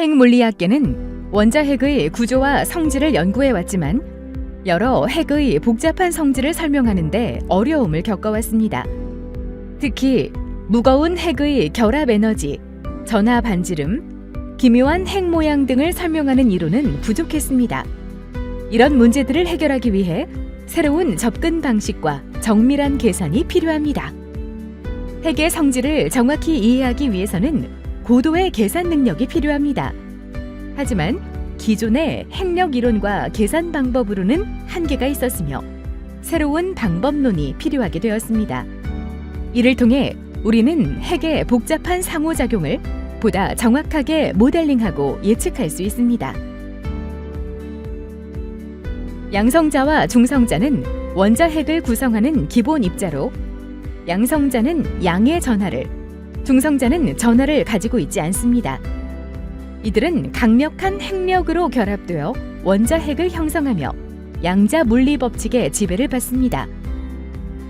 핵물리학계는 원자핵의 구조와 성질을 연구해 왔지만 여러 핵의 복잡한 성질을 설명하는데 어려움을 겪어왔습니다. 특히 무거운 핵의 결합 에너지, 전하 반지름, 기묘한 핵 모양 등을 설명하는 이론은 부족했습니다. 이런 문제들을 해결하기 위해 새로운 접근 방식과 정밀한 계산이 필요합니다. 핵의 성질을 정확히 이해하기 위해서는 고도의 계산 능력이 필요합니다. 하지만 기존의 핵력 이론과 계산 방법으로는 한계가 있었으며 새로운 방법론이 필요하게 되었습니다. 이를 통해 우리는 핵의 복잡한 상호작용을 보다 정확하게 모델링하고 예측할 수 있습니다. 양성자와 중성자는 원자핵을 구성하는 기본 입자로 양성자는 양의 전하를, 중성자는 전하를 가지고 있지 않습니다. 이들은 강력한 핵력으로 결합되어 원자핵을 형성하며 양자 물리 법칙의 지배를 받습니다.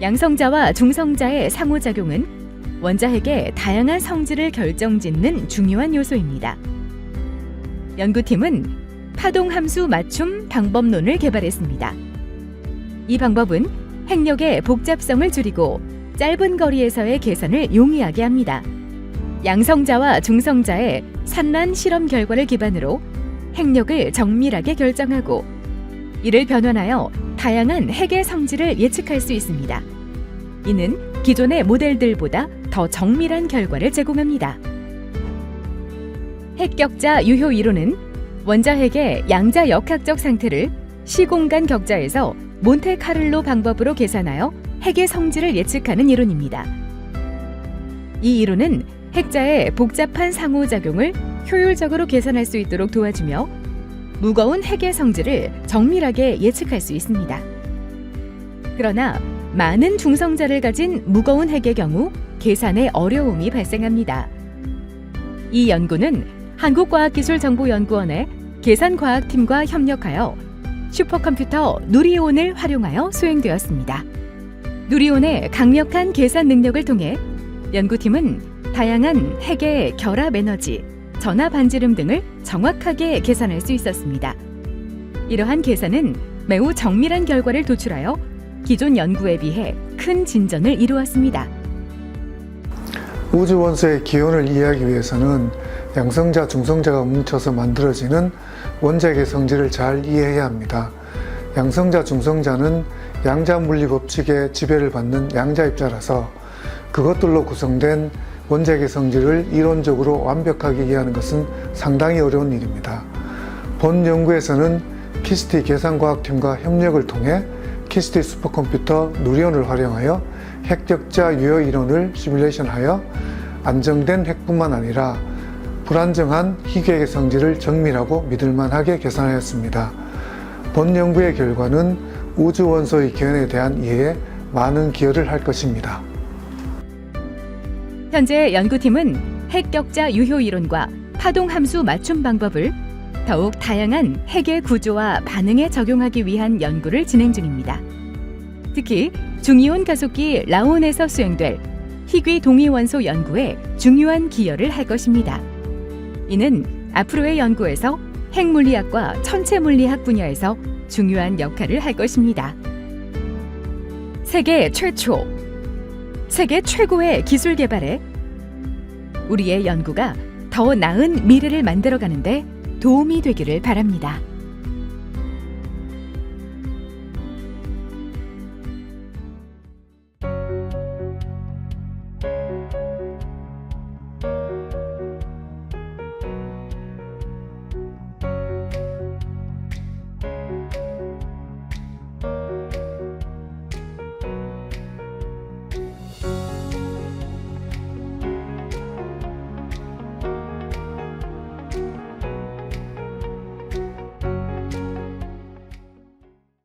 양성자와 중성자의 상호작용은 원자핵의 다양한 성질을 결정짓는 중요한 요소입니다. 연구팀은 파동 함수 맞춤 방법론을 개발했습니다. 이 방법은 핵력의 복잡성을 줄이고 짧은 거리에서의 계산을 용이하게 합니다. 양성자와 중성자의 산란 실험 결과를 기반으로 핵력을 정밀하게 결정하고 이를 변환하여 다양한 핵의 성질을 예측할 수 있습니다. 이는 기존의 모델들보다 더 정밀한 결과를 제공합니다. 핵격자 유효 이론은 원자핵의 양자 역학적 상태를 시공간 격자에서 몬테카를로 방법으로 계산하여 핵의 성질을 예측하는 이론입니다. 이 이론은 핵자의 복잡한 상호작용을 효율적으로 계산할 수 있도록 도와주며 무거운 핵의 성질을 정밀하게 예측할 수 있습니다. 그러나 많은 중성자를 가진 무거운 핵의 경우 계산에 어려움이 발생합니다. 이 연구는 한국과학기술정보연구원의 계산과학팀과 협력하여 슈퍼컴퓨터 누리온을 활용하여 수행되었습니다. 누리온의 강력한 계산 능력을 통해 연구팀은 다양한 핵의 결합 에너지, 전하 반지름 등을 정확하게 계산할 수 있었습니다. 이러한 계산은 매우 정밀한 결과를 도출하여 기존 연구에 비해 큰 진전을 이루었습니다. 우주 원소의 기원을 이해하기 위해서는 양성자, 중성자가 뭉쳐서 만들어지는 원자핵의 성질을 잘 이해해야 합니다. 양성자, 중성자는 양자 물리 법칙의 지배를 받는 양자 입자라서 그것들로 구성된 원자핵의 성질을 이론적으로 완벽하게 이해하는 것은 상당히 어려운 일입니다. 본 연구에서는 키스티 계산과학팀과 협력을 통해 키스티 슈퍼컴퓨터 누리온을 활용하여 핵격자 유효 이론을 시뮬레이션하여 안정된 핵뿐만 아니라 불안정한 희귀핵의 성질을 정밀하고 믿을만하게 계산하였습니다. 본 연구의 결과는 우주 원소의 기원에 대한 이해에 많은 기여를 할 것입니다. 현재 연구팀은 핵격자 유효 이론과 파동 함수 맞춤 방법을 더욱 다양한 핵의 구조와 반응에 적용하기 위한 연구를 진행 중입니다. 특히 중이온 가속기 라온에서 수행될 희귀 동위원소 연구에 중요한 기여를 할 것입니다. 이는 앞으로의 연구에서 핵물리학과 천체물리학 분야에서 중요한 역할을 할 것입니다. 세계 최초, 세계 최고의 기술 개발에 우리의 연구가 더 나은 미래를 만들어가는데 도움이 되기를 바랍니다.